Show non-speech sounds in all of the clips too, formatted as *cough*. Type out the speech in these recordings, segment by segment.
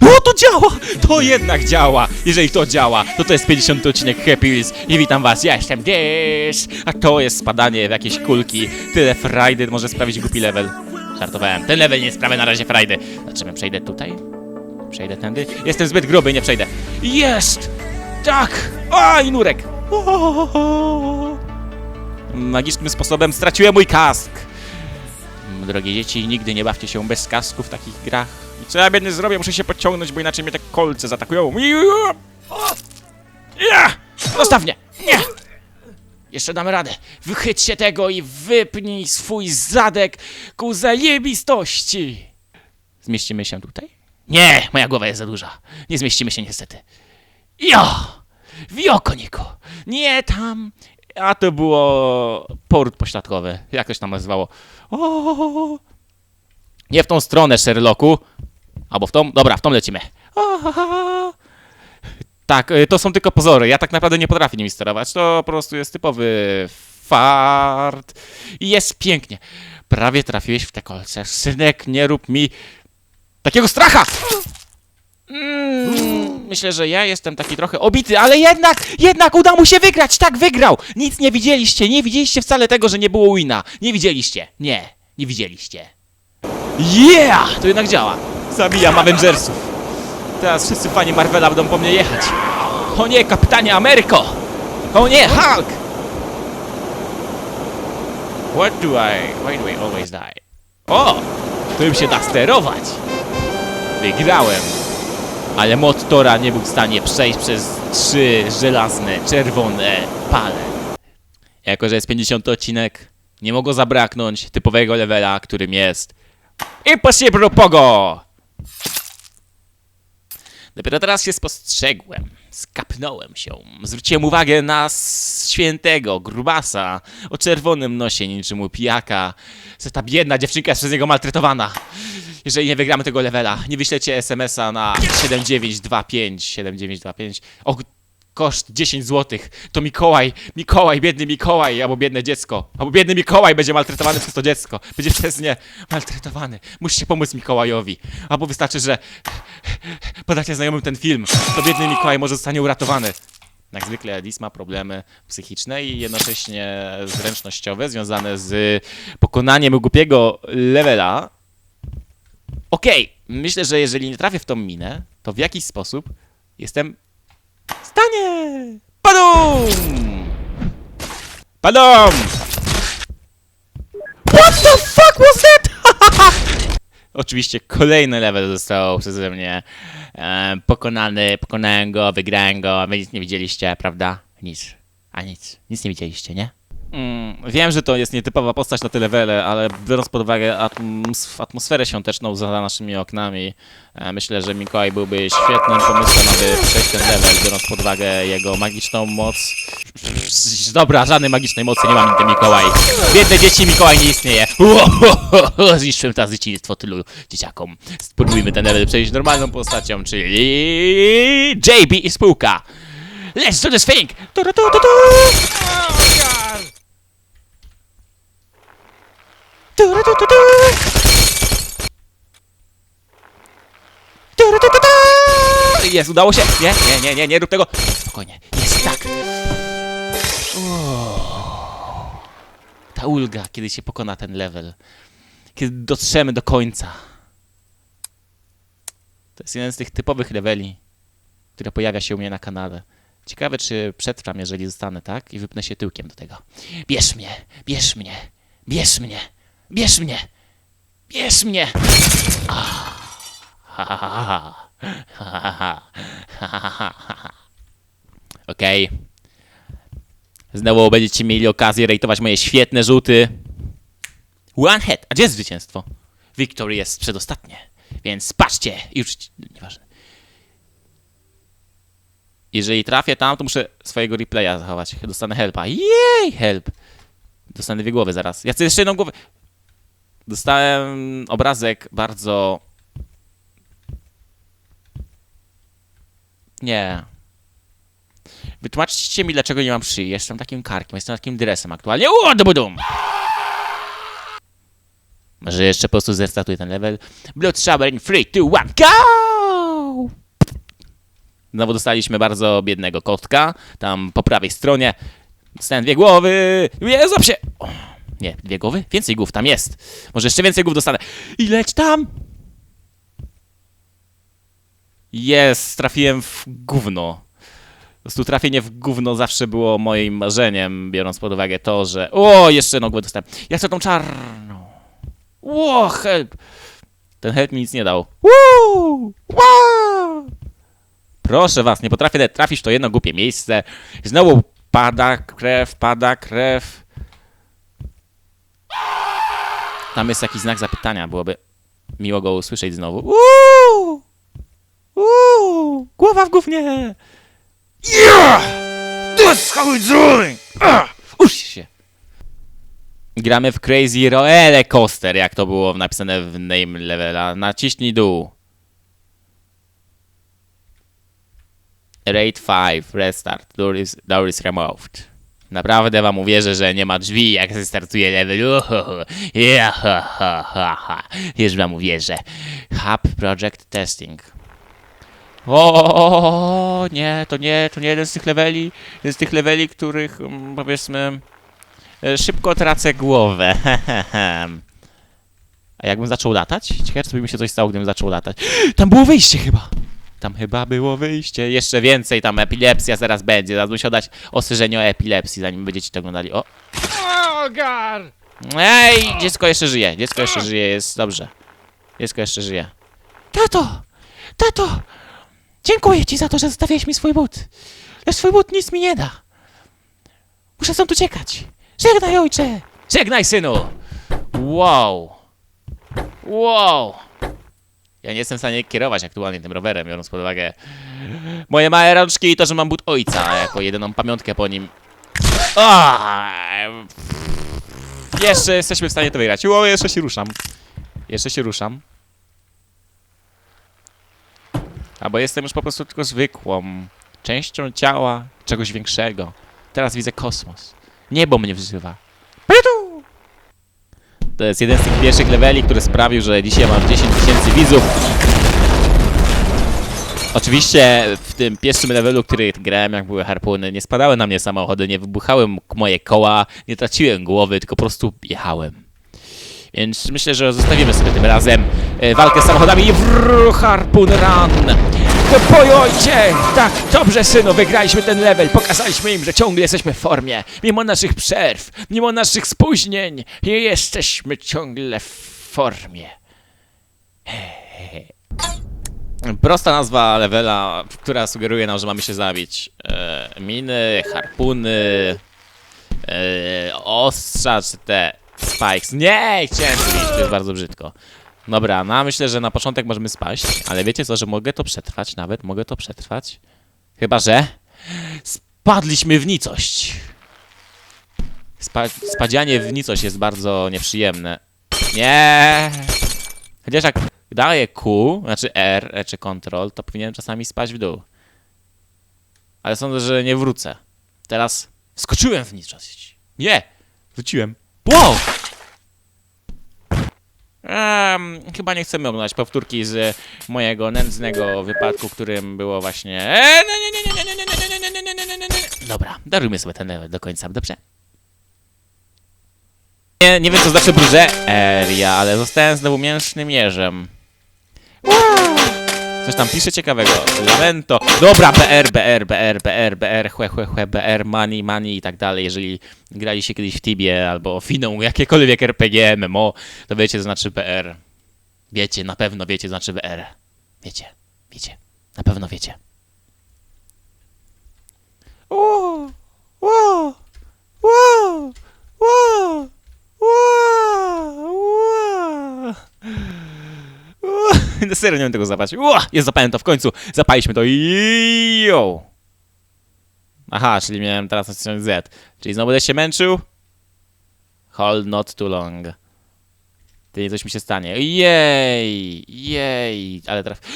O, to działa! To jednak działa! Jeżeli to działa, to to jest 50 odcinek Happy Wheels i witam was, ja jestem Dish, a to jest spadanie w jakieś kulki. Tyle frajdy może sprawić głupi level. Żartowałem, ten level nie sprawia na razie frajdy. Zobaczymy, przejdę tutaj? Przejdę tędy? Jestem zbyt gruby, nie przejdę. Jest! Tak! A, i nurek! O! Magicznym sposobem straciłem mój kask. Drogie dzieci, nigdy nie bawcie się bez kasku w takich grach. I co ja biedny zrobię? Muszę się podciągnąć, bo inaczej mnie te kolce zaatakują. Ja! Zostaw mnie! Nie! Jeszcze damy radę. Wychyć się tego i wypnij swój zadek ku zajebistości. Zmieścimy się tutaj? Nie, moja głowa jest za duża. Nie zmieścimy się niestety. Jo! Wio, koniku! Nie tam! A to było port pośladkowy. Jak to się tam nazywało? O! Nie w tą stronę, Sherlocku. Albo w tą? Dobra, w tą lecimy. Tak, y, to są tylko pozory. Ja tak naprawdę nie potrafię nimi sterować. To po prostu jest typowy fart. I jest pięknie. Prawie trafiłeś w te kolce. Synek, nie rób mi takiego stracha! Mm, myślę, że ja jestem taki trochę obity, ale jednak, jednak uda mu się wygrać. Tak, wygrał. Nic nie widzieliście. Nie widzieliście wcale tego, że nie było wina. Nie widzieliście. Nie, nie widzieliście. Yeah! To jednak działa. Zabijam Avengersów. Teraz wszyscy fani Marvela będą po mnie jechać. O nie, kapitanie Ameryko! O nie, Hulk! What do I... Why do I always die? O! Tym się da sterować! Wygrałem! Ale mod Tora nie był w stanie przejść przez trzy żelazne, czerwone pale. Jako, że jest 50 odcinek, nie mogło zabraknąć typowego levela, którym jest Impossible Pogo! Dopiero teraz się spostrzegłem, skapnąłem się, zwróciłem uwagę na świętego, grubasa, o czerwonym nosie niczym u pijaka, że ta biedna dziewczynka jest przez niego maltretowana. Jeżeli nie wygramy tego levela, nie wyślecie SMS-a na 7925, 7925, o koszt 10 zł, to Mikołaj, Mikołaj, biedny Mikołaj, albo biedne dziecko, albo biedny Mikołaj będzie maltretowany przez to dziecko, będzie przez nie maltretowany. Musicie pomóc Mikołajowi, albo wystarczy, że podacie znajomym ten film, to biedny Mikołaj może zostanie uratowany. Jak zwykle Lis ma problemy psychiczne i jednocześnie zręcznościowe związane z pokonaniem głupiego levela. Okej, myślę, że jeżeli nie trafię w tą minę, to w jakiś sposób jestem stanie. Padum! Padum! What the fuck was that? *laughs* Oczywiście kolejny level został przeze mnie e, pokonany, pokonałem go, wygrałem go, wy nic nie widzieliście, prawda? Nic. A nic. Nic nie widzieliście, nie? Mm, wiem, że to jest nietypowa postać na te levele, ale biorąc pod uwagę atmos atmosferę świąteczną za naszymi oknami, e, myślę, że Mikołaj byłby świetnym pomysłem, aby przejść ten level, biorąc pod uwagę jego magiczną moc. Dobra, żadnej magicznej mocy nie ma mi ten Mikołaj. Biedne dzieci, Mikołaj nie istnieje. Zniszczyłem teraz dzieciństwo tylu dzieciakom. Spróbujmy ten level przejść normalną postacią, czyli JB i spółka. Let's do this thing! Tu, tu, tu, tu, tu. Tu, tu, tu, tu, tu. Tu, tu, tu, tu, tu. Jest, udało się! Nie, nie, nie, nie, nie rób tego! Spokojnie, jest tak! Ta ulga, kiedy się pokona ten level. Kiedy dotrzemy do końca. To jest jeden z tych typowych leveli, które pojawia się u mnie na kanale. Ciekawe, czy przetrwam, jeżeli zostanę, tak? I wypnę się tyłkiem do tego. Bierz mnie, bierz mnie, bierz mnie, bierz mnie, bierz mnie! *laughs* Okej. Znowu będziecie mieli okazję rejtować moje świetne rzuty. One head. A gdzie jest zwycięstwo? Victory jest przedostatnie. Więc patrzcie. Już. Nieważne. Jeżeli trafię tam, to muszę swojego replaya zachować. Dostanę helpa. Jej, help. Dostanę dwie głowy zaraz. Ja chcę jeszcze jedną głowę. Dostałem obrazek bardzo. Nie. Wytłumaczcie mi, dlaczego nie mam szyi. Jestem takim karkiem, jestem takim dresem aktualnie. Uuu, Może jeszcze po prostu zrestartuję ten level. Blood Shower in 3, 2, 1, go! Znowu dostaliśmy bardzo biednego kotka, tam po prawej stronie. Dostałem dwie głowy. Nie, złap się! Nie, dwie głowy? Więcej głów tam jest. Może jeszcze więcej głów dostanę. I leć tam! Jest, trafiłem w gówno. Po prostu trafienie w gówno zawsze było moim marzeniem, biorąc pod uwagę to, że... O, jeszcze nogę dostałem. Ja chcę tą czarną. Ło, help! Ten help mi nic nie dał. Woo! Wow! Proszę was, nie potrafię trafić to jedno głupie miejsce. Znowu pada krew, pada krew. Tam jest jakiś znak zapytania, byłoby miło go usłyszeć znowu. Uuu! Uuu! Głowa w gównie! Yeah! That's how it's doing! Ah! Się! Gramy w Crazy Roller Coaster, jak to było napisane w name levela. Naciśnij dół. Rate 5, restart, door is, door is removed. Naprawdę wam uwierzę, że nie ma drzwi, jak startuje level. *laughs* Już wam uwierzę. Hub Project Testing. O nie, to nie, to nie jeden z tych leveli, jeden z tych leveli, których mm, powiedzmy e, szybko tracę głowę. *laughs* A jakbym zaczął latać? Ciekawe, czy by mi się coś stało, gdybym zaczął latać. *gasps* Tam było wyjście chyba. Tam chyba było wyjście. Jeszcze więcej, tam epilepsja zaraz będzie. Zaraz muszę dać ostrzeżenie o epilepsji, zanim będziecie to oglądali. O! God! Ej, dziecko jeszcze żyje. Dziecko jeszcze żyje, jest dobrze. Dziecko jeszcze żyje. Tato! Tato! Dziękuję ci za to, że zostawiłeś mi swój but. Lecz swój but nic mi nie da. Muszę stąd uciekać. Żegnaj, ojcze! Żegnaj, synu! Wow! Wow! Ja nie jestem w stanie kierować aktualnie tym rowerem, biorąc pod uwagę moje małe rączki i to, że mam but ojca jako jedyną pamiątkę po nim. Ah! Jeszcze jesteśmy w stanie to wygrać. O, jeszcze się ruszam. Jeszcze się ruszam. Albo jestem już po prostu tylko zwykłą częścią ciała czegoś większego. Teraz widzę kosmos. Niebo mnie wzywa. To jest jeden z tych pierwszych leveli, który sprawił, że dzisiaj mam 10 tysięcy widzów. Oczywiście w tym pierwszym levelu, który grałem, jak były harpuny, nie spadały na mnie samochody, nie wybuchały moje koła, nie traciłem głowy, tylko po prostu jechałem. Więc myślę, że zostawimy sobie tym razem e, walkę z samochodami wrr, harpun run! To pojojcie! Tak, dobrze synu, wygraliśmy ten level, pokazaliśmy im, że ciągle jesteśmy w formie. Mimo naszych przerw, mimo naszych spóźnień, jesteśmy ciągle w formie. *laughs* Prosta nazwa levela, która sugeruje nam, że mamy się zabić. E, miny, harpuny, e, ostrza, czy te spikes. Nie, chciałem to jest bardzo brzydko. Dobra, no myślę, że na początek możemy spaść, ale wiecie co, że mogę to przetrwać, nawet mogę to przetrwać. Chyba, że spadliśmy w nicość. Spa spadzianie w nicość jest bardzo nieprzyjemne. Nie. Chociaż jak daję Q, znaczy R, e, czy Ctrl, to powinienem czasami spaść w dół. Ale sądzę, że nie wrócę. Teraz skoczyłem w nicość. Nie! Wróciłem. Wow! Ehm, chyba nie chcemy oglądać powtórki z mojego nędznego wypadku, którym było właśnie... Eee, nie, nie, nie, nie, nie, nie, nie, nie, nie, nie, nie, nie, nie, nie, nie. Dobra, darujmy sobie ten level do końca, dobrze? Nie, nie wiem co znaczy brużeria, ale zostałem znowu mięsnym jeżem. Coś tam pisze ciekawego. Lamento. Dobra, BR, BR, BR, BR, BR, chłe, chłe, chłe, BR, money, money i tak dalej. Jeżeli graliście kiedyś w Tibie albo Finą, jakiekolwiek RPG, MMO, to wiecie, co znaczy BR. Wiecie, na pewno wiecie, co znaczy BR. Wiecie, wiecie, na pewno wiecie. O, o, o, o, o, o. No *laughs* serio nie wiem tego zapalić. Ua, jest to w końcu. Zapaliśmy to. Yo. Aha, czyli miałem teraz nacisnąć Z. Czyli znowu będę się męczył? Hold not too long. Ty coś mi się stanie. Jej, jej, ale teraz... *gasps*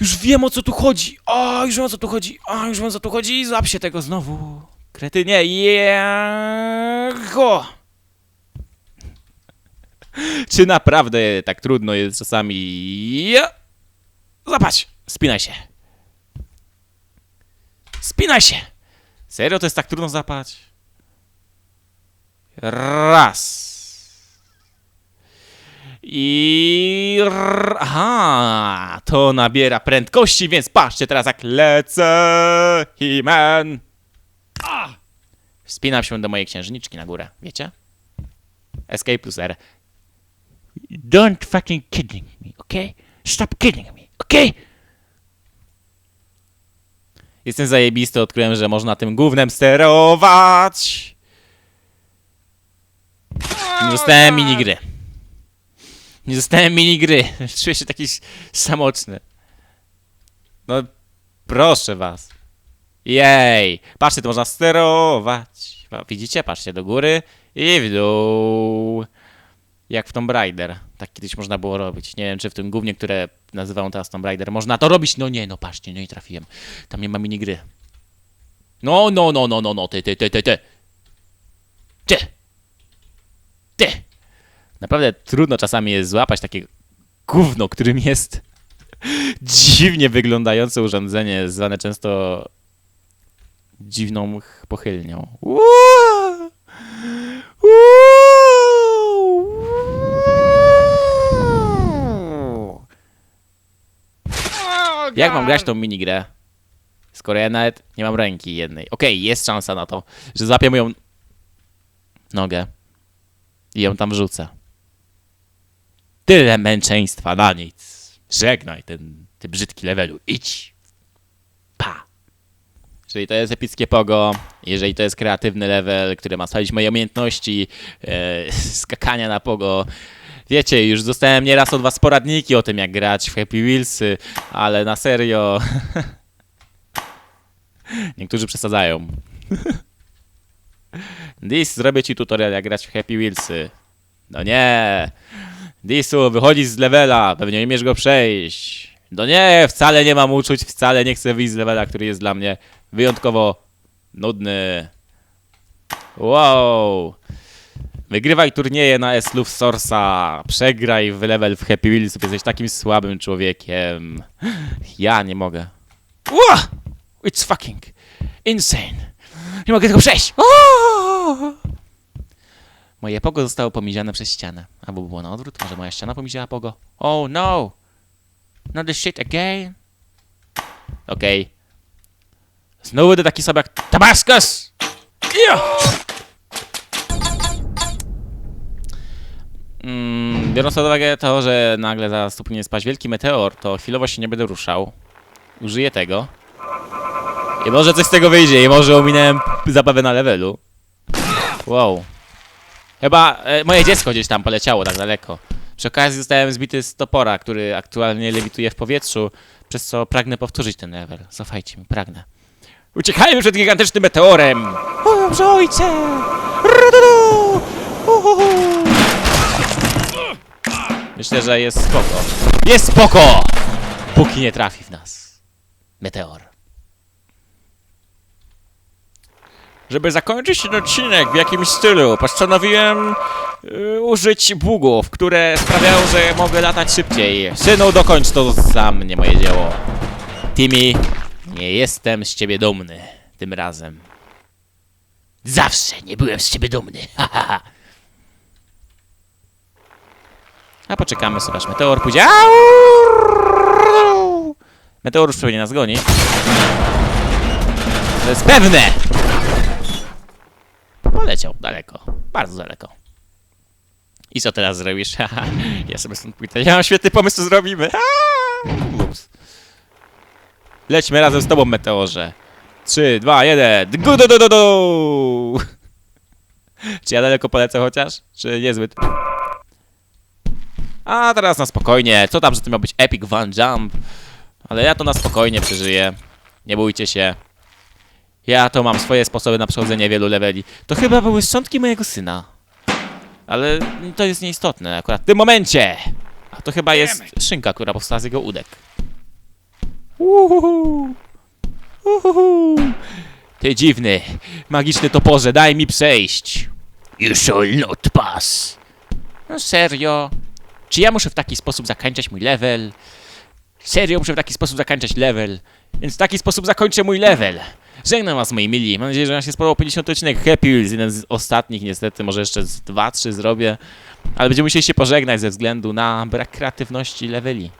Już wiem o co tu chodzi. O, już wiem o co tu chodzi. O, już wiem o co tu chodzi. Złap się tego znowu. Kretynie. Jego. *laughs* Czy naprawdę tak trudno jest czasami... Ja! Zobacz! Spinaj się. Spinaj się! Serio, to jest tak trudno zapać? Raz. I... Aha, to nabiera prędkości, więc patrzcie teraz jak lecę, He-Man. Wspinam się do mojej księżniczki na górę, wiecie? Escape plus R. Don't fucking kidding me, okay? Stop kidding me, okay? Jestem zajebisty, odkryłem, że można tym gównem sterować. Nie dostałem minigry. Nie dostałem minigry. *laughs* Czuję się taki samotny. No, proszę was. Jej! Patrzcie, to można sterować. Widzicie? Patrzcie do góry i w dół. Jak w Tomb Raider. Tak kiedyś można było robić. Nie wiem, czy w tym głównie, które nazywają teraz Tomb Raider, można to robić. No nie, no patrzcie, no i trafiłem. Tam nie ma minigry. No, no, no, no, no, no, ty, ty, ty, ty, ty. Ty. Ty. Naprawdę trudno czasami jest złapać takie gówno, którym jest *laughs* dziwnie wyglądające urządzenie, zwane często dziwną ch- pochylnią. Uuu! Jak mam grać tą minigrę? Skoro ja nawet nie mam ręki jednej. Okej, jest szansa na to, że złapię moją nogę i ją tam wrzucę. Tyle męczeństwa na nic. Żegnaj ten, ty brzydki levelu. Idź. Pa. Jeżeli to jest epickie pogo, jeżeli to jest kreatywny level, który ma sprawdzić moje umiejętności e, skakania na pogo, wiecie, już dostałem nieraz od was poradniki o tym, jak grać w Happy Wheelsy, ale na serio... *laughs* Niektórzy przesadzają. *laughs* Dis, zrobię ci tutorial, jak grać w Happy Wheelsy. No nie. Disu, wychodzi z levela, pewnie nie umiesz go przejść. No nie, wcale nie mam uczuć, wcale nie chcę wyjść z levela, który jest dla mnie wyjątkowo nudny. Wow. Wygrywaj turnieje na Eslów Source'a. Przegraj w level w Happy Wheels, jesteś takim słabym człowiekiem. Ja nie mogę. It's fucking insane. Nie mogę tego przejść. Moje pogo zostało pomiziane przez ścianę. Albo było na odwrót, może moja ściana pomiziała pogo. Oh no! Not the shit again. Okej. Znowu będę taki sobie jak Tabascus! Ja! Mm, biorąc pod uwagę to, że nagle zaraz tu powinien spaść wielki meteor, to chwilowo się nie będę ruszał. Użyję tego. I może coś z tego wyjdzie, i może ominąłem zabawę na levelu. Wow. Chyba e, moje dziecko gdzieś tam poleciało tak daleko. Przy okazji zostałem zbity z topora, który aktualnie lewituje w powietrzu, przez co pragnę powtórzyć ten level. Cofajcie mi, pragnę. Uciekajmy przed gigantycznym meteorem! O, dobrze, ojcze! Rududu! Uhuhu! Myślę, że jest spoko. Jest spoko! Póki nie trafi w nas. Meteor. Żeby zakończyć ten odcinek w jakimś stylu, postanowiłem y, użyć bugów, które sprawiają, że mogę latać szybciej. Synu, dokończ to za mnie, moje dzieło. Timmy, nie jestem z ciebie dumny tym razem. Zawsze nie byłem z ciebie dumny. *laughs* ha, ha, ha. A poczekamy sobie, aż meteor pójdzie. Au! Meteor już pewnie nas goni. To jest pewne! Poleciał daleko, bardzo daleko. I co teraz zrobisz? *laughs* Ja sobie stąd pójdę. Ja mam świetny pomysł, co zrobimy. Lećmy razem z tobą, meteorze. 3, 2, 1. Gu, du, du, du, du. Czy ja daleko polecę chociaż? Czy niezbyt? A teraz na spokojnie. Co tam, że to miał być Epic Van Jump? Ale ja to na spokojnie przeżyję. Nie bójcie się. Ja to mam swoje sposoby na przechodzenie wielu leveli. To chyba były szczątki mojego syna. Ale to jest nieistotne akurat w tym momencie. A to chyba jest szynka, która powstała z jego udek. Uhuhu. Uhuhu. Ty dziwny, magiczny toporze, daj mi przejść. You shall not pass. No serio? Czy ja muszę w taki sposób zakończać mój level? Serio muszę w taki sposób zakończać level? Więc w taki sposób zakończę mój level. Żegnam was, moi mili. Mam nadzieję, że wam się spodobał 50 odcinek Happy Wheels, jeden z ostatnich niestety, może jeszcze z 2-3 zrobię. Ale będziemy musieli się pożegnać ze względu na brak kreatywności leveli.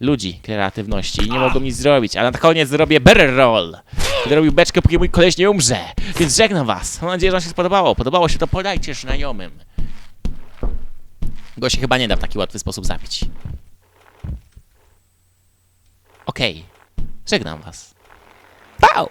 Ludzi kreatywności i nie mogą nic zrobić, ale na koniec zrobię barrel roll. Robił beczkę, póki mój koleś nie umrze. Więc żegnam was. Mam nadzieję, że wam się spodobało. Podobało się to podajcie znajomym. Go się chyba nie da w taki łatwy sposób zabić. Okej. Żegnam was. Pau!